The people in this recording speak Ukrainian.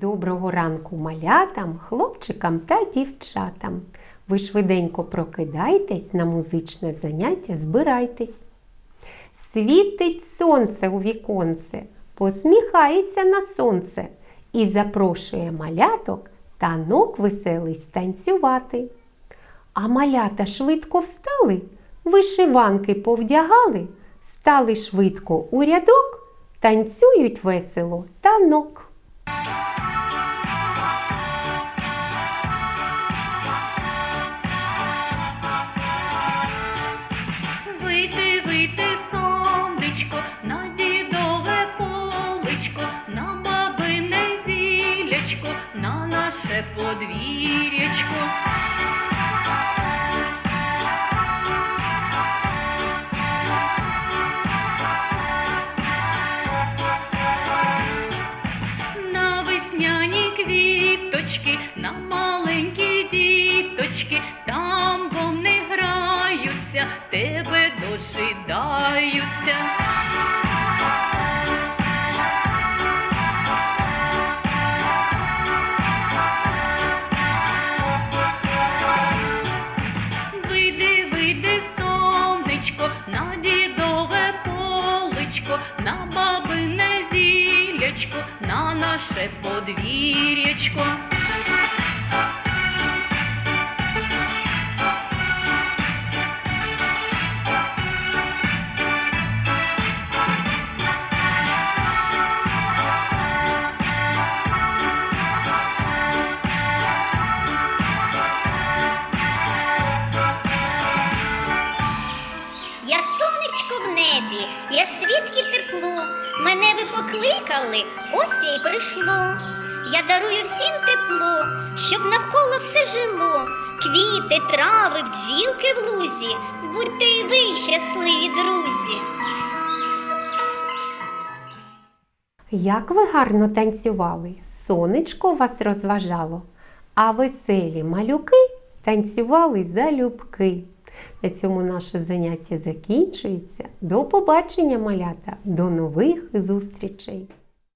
Доброго ранку малятам, хлопчикам та дівчатам. Ви швиденько прокидайтесь на музичне заняття, збирайтесь. Світить сонце у віконце, посміхається на сонце і запрошує маляток танок веселий станцювати. А малята швидко встали, вишиванки повдягали, стали швидко у рядок, танцюють весело танок. Наше. На весняні квіточки, на маленькі діточки, там вони граються, тебе дожидаються. Дідове поличко, на бабине зілячко, на наше подвір'ячко. Я світ і тепло. Мене ви покликали, ось я й прийшло. Я дарую всім тепло, щоб навколо все жило. Квіти, трави, бджілки в лузі. Будьте й ви щасливі, друзі. Як ви гарно танцювали, сонечко вас розважало, а веселі малюки танцювали залюбки. На цьому наше заняття закінчується. До побачення, малята, до нових зустрічей!